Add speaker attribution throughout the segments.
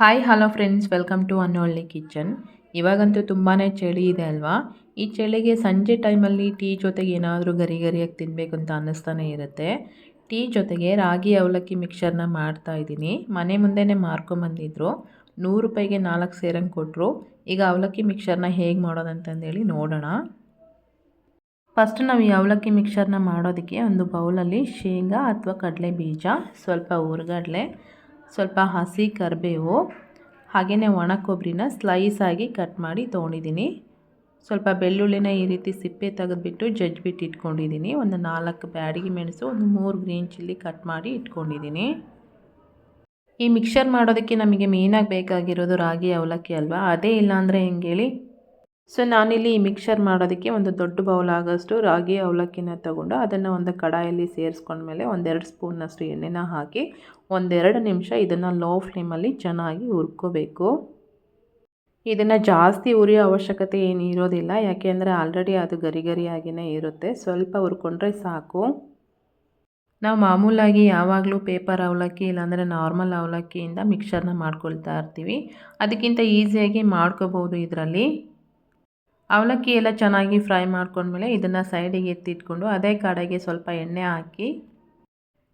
Speaker 1: Hi hello friends welcome to Annolli kitchen ಇವಾಗಂತೂ ತುಂಬಾ ಚಳಿ ಇದೆ ಅಲ್ವಾ? ಈ ಚಳಿಗೆ ಸಂಜೆ ಟೈಮಲ್ಲಿ ಟೀ ಜೊತೆಗೆ ಏನಾದರೂ ಗರಿ ಗರಿಯಾಗಿ ತಿನ್ನಬೇಕು ಅಂತ ಅನ್ನಿಸ್ತಾನೆ ಇರುತ್ತೆ. ಟೀ ಜೊತೆಗೆ ರಾಗಿ ಅವಲಕ್ಕಿ ಮಿಕ್ಸರ್ನ ಮಾಡ್ತಾ ಇದ್ದೀನಿ. ಮನೆ ಮುಂದೆನೇ ಮಾರ್ಕೊಂಬಂದಿದ್ರು ನೂರು ರೂಪಾಯಿಗೆ ನಾಲ್ಕು ಸೇರಂಗೆ ಕೊಟ್ಟರು ಈಗ ಅವಲಕ್ಕಿ ಮಿಕ್ಸರ್ನ ಹೇಗೆ ಮಾಡೋದಂತಂದೇಳಿ ನೋಡೋಣ. ಫಸ್ಟ್ ನಾವು ಈ ಅವಲಕ್ಕಿ ಮಿಕ್ಸರ್ನ ಮಾಡೋದಕ್ಕೆ ಒಂದು ಬೌಲಲ್ಲಿ ಶೇಂಗಾ ಅಥವಾ ಕಡಲೆ ಬೀಜ, ಸ್ವಲ್ಪ ಹುರ್ಗಡ್ಲೆ ಸ್ವಲ್ಪ ಹಸಿ ಕರಿಬೇವು, ಹಾಗೆಯೇ ಒಣ ಕೊಬ್ಬರಿನ ಸ್ಲೈಸಾಗಿ ಕಟ್ ಮಾಡಿ ತೊಗೊಂಡಿದ್ದೀನಿ. ಸ್ವಲ್ಪ ಬೆಳ್ಳುಳ್ಳಿನ ಈ ರೀತಿ ಸಿಪ್ಪೆ ತೆಗೆದುಬಿಟ್ಟು ಜಜ್ಜಿಬಿಟ್ಟು ಇಟ್ಕೊಂಡಿದ್ದೀನಿ. ಒಂದು ನಾಲ್ಕು ಬ್ಯಾಡಿಗೆ ಮೆಣಸು, ಒಂದು ಮೂರು ಗ್ರೀನ್ ಚಿಲ್ಲಿ ಕಟ್ ಮಾಡಿ ಇಟ್ಕೊಂಡಿದ್ದೀನಿ. ಈ ಮಿಕ್ಸರ್ ಮಾಡೋದಕ್ಕೆ ನಮಗೆ ಮೇಯ್ನಾಗಿ ಬೇಕಾಗಿರೋದು ರಾಗಿ ಅವಲಕ್ಕಿ ಅಲ್ವಾ? ಅದೇ ಇಲ್ಲಾಂದರೆ ಹೆಂಗೇಳಿ ಸೊ ನಾನಿಲ್ಲಿ ಮಿಕ್ಸರ್ ಮಾಡೋದಕ್ಕೆ ಒಂದು ದೊಡ್ಡ ಬೌಲ್ ಆಗೋಷ್ಟು ರಾಗಿ ಅವಲಕ್ಕಿನ ತಗೊಂಡು ಅದನ್ನು ಒಂದು ಕಡಾಯಲ್ಲಿ ಸೇರಿಸ್ಕೊಂಡ್ಮೇಲೆ ಒಂದೆರಡು ಸ್ಪೂನಷ್ಟು ಎಣ್ಣೆನ ಹಾಕಿ ಒಂದೆರಡು ನಿಮಿಷ ಇದನ್ನು ಲೋ ಫ್ಲೇಮಲ್ಲಿ ಚೆನ್ನಾಗಿ ಹುರ್ಕೋಬೇಕು. ಇದನ್ನು ಜಾಸ್ತಿ ಉರಿಯೋ ಅವಶ್ಯಕತೆ ಏನು ಇರೋದಿಲ್ಲ ಯಾಕೆಂದರೆ ಆಲ್ರೆಡಿ ಅದು ಗರಿ ಗರಿಯಾಗಿಯೇ ಇರುತ್ತೆ. ಸ್ವಲ್ಪ ಹುರ್ಕೊಂಡ್ರೆ ಸಾಕು. ನಾವು ಮಾಮೂಲಾಗಿ ಯಾವಾಗಲೂ ಪೇಪರ್ ಅವಲಕ್ಕಿ ಇಲ್ಲಾಂದರೆ ನಾರ್ಮಲ್ ಅವಲಕ್ಕಿಯಿಂದ ಮಿಕ್ಸರ್ನ ಮಾಡ್ಕೊಳ್ತಾ ಇರ್ತೀವಿ. ಅದಕ್ಕಿಂತ ಈಸಿಯಾಗಿ ಮಾಡ್ಕೋಬೋದು ಇದರಲ್ಲಿ. ಅವಲಕ್ಕಿ ಎಲ್ಲ ಚೆನ್ನಾಗಿ ಫ್ರೈ ಮಾಡ್ಕೊಂಡ್ಮೇಲೆ ಇದನ್ನು ಸೈಡಿಗೆ ಎತ್ತಿಟ್ಕೊಂಡು ಅದೇ ಕಡೆಗೆ ಸ್ವಲ್ಪ ಎಣ್ಣೆ ಹಾಕಿ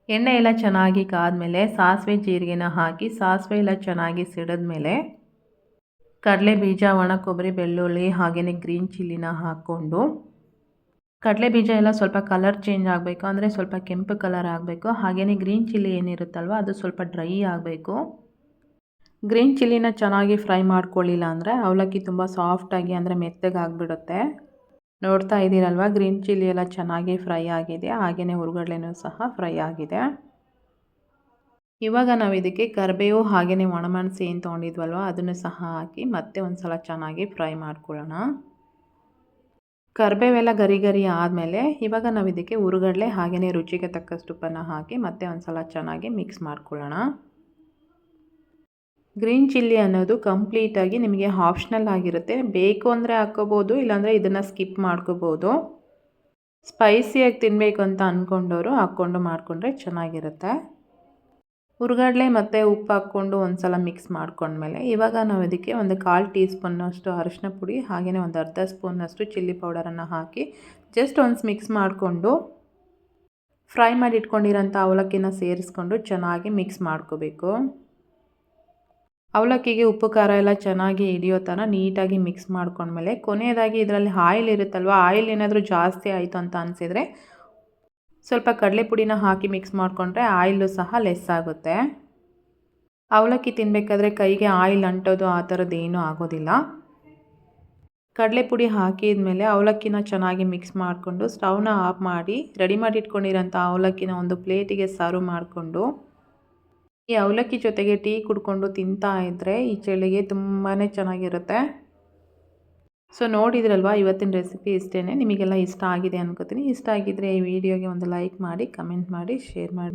Speaker 1: ಎಣ್ಣೆ ಎಲ್ಲ ಚೆನ್ನಾಗಿ ಕಾದ್ಮೇಲೆ ಸಾಸಿವೆ ಜೀರಿಗೆನ ಹಾಕಿ, ಸಾಸಿವೆ ಎಲ್ಲ ಚೆನ್ನಾಗಿ ಸಿಡಿದ್ಮೇಲೆ ಕಡಲೆ ಬೀಜ, ಒಣ ಕೊಬ್ಬರಿ, ಬೆಳ್ಳುಳ್ಳಿ ಹಾಗೆಯೇ ಗ್ರೀನ್ ಚಿಲ್ಲಿನ ಹಾಕ್ಕೊಂಡು, ಕಡಲೆ ಬೀಜ ಎಲ್ಲ ಸ್ವಲ್ಪ ಕಲರ್ ಚೇಂಜ್ ಆಗಬೇಕು ಅಂದರೆ ಸ್ವಲ್ಪ ಕೆಂಪು ಕಲರ್ ಆಗಬೇಕು. ಹಾಗೆಯೇ ಗ್ರೀನ್ ಚಿಲ್ಲಿ ಏನಿರುತ್ತಲ್ವ ಅದು ಸ್ವಲ್ಪ ಡ್ರೈ ಆಗಬೇಕು. ಗ್ರೀನ್ ಚಿಲ್ಲಿನ ಚೆನ್ನಾಗಿ ಫ್ರೈ ಮಾಡ್ಕೊಳ್ಳಿಲ್ಲ ಅಂದರೆ ಅವಲಕ್ಕಿ ತುಂಬ ಸಾಫ್ಟಾಗಿ ಅಂದರೆ ಮೆತ್ತಗೆ ಆಗಿಬಿಡುತ್ತೆ ನೋಡ್ತಾ ಇದ್ದೀರಲ್ವ, ಗ್ರೀನ್ ಚಿಲ್ಲಿ ಎಲ್ಲ ಚೆನ್ನಾಗಿ ಫ್ರೈ ಆಗಿದೆ. ಹಾಗೆಯೇ ಹುರುಗಡ್ಲೆನೂ ಸಹ ಫ್ರೈ ಆಗಿದೆ. ಇವಾಗ ನಾವು ಇದಕ್ಕೆ ಕರಿಬೇವು ಹಾಗೆಯೇ ಒಣಮೆಣಸು ಏನು ತೊಗೊಂಡಿದ್ವಲ್ವ, ಅದನ್ನು ಸಹ ಹಾಕಿ ಮತ್ತೆ ಒಂದು ಸಲ ಚೆನ್ನಾಗಿ ಫ್ರೈ ಮಾಡ್ಕೊಳ್ಳೋಣ. ಕರಿಬೇವೆಲ್ಲ ಗರಿ ಗರಿ ಆದಮೇಲೆ ಇವಾಗ ನಾವು ಇದಕ್ಕೆ ಹುರುಗಡ್ಲೆ ಹಾಗೆಯೇ ರುಚಿಗೆ ತಕ್ಕಷ್ಟು ಉಪ್ಪನ್ನು ಹಾಕಿ ಮತ್ತೆ ಒಂದು ಸಲ ಚೆನ್ನಾಗಿ ಮಿಕ್ಸ್ ಮಾಡ್ಕೊಳ್ಳೋಣ. ಗ್ರೀನ್ ಚಿಲ್ಲಿ ಅನ್ನೋದು ಕಂಪ್ಲೀಟಾಗಿ ನಿಮಗೆ ಆಪ್ಷನಲ್ ಆಗಿರುತ್ತೆ. ಬೇಕು ಅಂದರೆ ಹಾಕ್ಕೋಬೋದು, ಇಲ್ಲಾಂದರೆ ಇದನ್ನು ಸ್ಕಿಪ್ ಮಾಡ್ಕೋಬೋದು. ಸ್ಪೈಸಿಯಾಗಿ ತಿನ್ನಬೇಕು ಅಂತ ಅಂದ್ಕೊಂಡವರು ಹಾಕ್ಕೊಂಡು ಮಾಡಿಕೊಂಡ್ರೆ ಚೆನ್ನಾಗಿರುತ್ತೆ. ಹುರ್ಗಡ್ಲೆ ಮತ್ತು ಉಪ್ಪು ಹಾಕ್ಕೊಂಡು ಒಂದು ಸಲ ಮಿಕ್ಸ್ ಮಾಡ್ಕೊಂಡ್ಮೇಲೆ, ಇವಾಗ ನಾವು ಇದಕ್ಕೆ ಒಂದು ಕಾಲು ಟೀ ಸ್ಪೂನ್ನಷ್ಟು ಅರಿಶಿನ ಪುಡಿ ಹಾಗೆಯೇ ಒಂದು ಅರ್ಧ ಸ್ಪೂನ್ನಷ್ಟು ಚಿಲ್ಲಿ ಪೌಡರನ್ನು ಹಾಕಿ ಜಸ್ಟ್ ಒಂದು ಮಿಕ್ಸ್ ಮಾಡಿಕೊಂಡು ಫ್ರೈ ಮಾಡಿ ಇಟ್ಕೊಂಡಿರೋಂಥ ಅವಲಕ್ಕಿನ ಸೇರಿಸ್ಕೊಂಡು ಚೆನ್ನಾಗಿ ಮಿಕ್ಸ್ ಮಾಡ್ಕೋಬೇಕು. ಅವಲಕ್ಕಿಗೆ ಉಪ್ಪು, ಖಾರ ಎಲ್ಲ ಚೆನ್ನಾಗಿ ಹಿಡಿಯೋ ಥರ ನೀಟಾಗಿ ಮಿಕ್ಸ್ ಮಾಡ್ಕೊಂಡ್ಮೇಲೆ ಕೊನೆಯದಾಗಿ ಇದರಲ್ಲಿ ಆಯಿಲ್ ಇರುತ್ತಲ್ವ, ಆಯಿಲ್ ಏನಾದರೂ ಜಾಸ್ತಿ ಆಯಿತು ಅಂತ ಅನಿಸಿದರೆ ಸ್ವಲ್ಪ ಕಡಲೆ ಪುಡಿನ ಹಾಕಿ ಮಿಕ್ಸ್ ಮಾಡಿಕೊಂಡ್ರೆ ಆಯಿಲು ಸಹ ಲೆಸ್ ಆಗುತ್ತೆ. ಅವಲಕ್ಕಿ ತಿನ್ನಬೇಕಾದ್ರೆ ಕೈಗೆ ಆಯಿಲ್ ಅಂಟೋದು ಆ ಥರದ್ದೇನೂ ಆಗೋದಿಲ್ಲ. ಕಡಲೆ ಪುಡಿ ಹಾಕಿದ ಮೇಲೆ ಅವಲಕ್ಕಿನ ಚೆನ್ನಾಗಿ ಮಿಕ್ಸ್ ಮಾಡಿಕೊಂಡು ಸ್ಟವ್ನ ಆಫ್ ಮಾಡಿ ರೆಡಿ ಮಾಡಿ ಇಟ್ಕೊಂಡಿರೋಂಥ ಅವಲಕ್ಕಿನ ಒಂದು ಪ್ಲೇಟಿಗೆ ಸರ್ವ್ ಮಾಡಿಕೊಂಡು ಈ ಅವಲಕ್ಕಿ ಜೊತೆಗೆ ಟೀ ಕುಡ್ಕೊಂಡು ತಿಂತಾ ಇದ್ದರೆ ಈ ಚಳಿಗೆ ತುಂಬಾ ಚೆನ್ನಾಗಿರುತ್ತೆ. ಸೊ, ನೋಡಿದ್ರಲ್ವ? ಇವತ್ತಿನ ರೆಸಿಪಿ ಇಷ್ಟೇ ನಿಮಗೆಲ್ಲ ಇಷ್ಟ ಆಗಿದೆ ಅನ್ಕೋತೀನಿ. ಇಷ್ಟ ಆಗಿದ್ದರೆ ಈ ವಿಡಿಯೋಗೆ ಒಂದು ಲೈಕ್ ಮಾಡಿ, ಕಮೆಂಟ್ ಮಾಡಿ, ಶೇರ್ ಮಾಡಿ.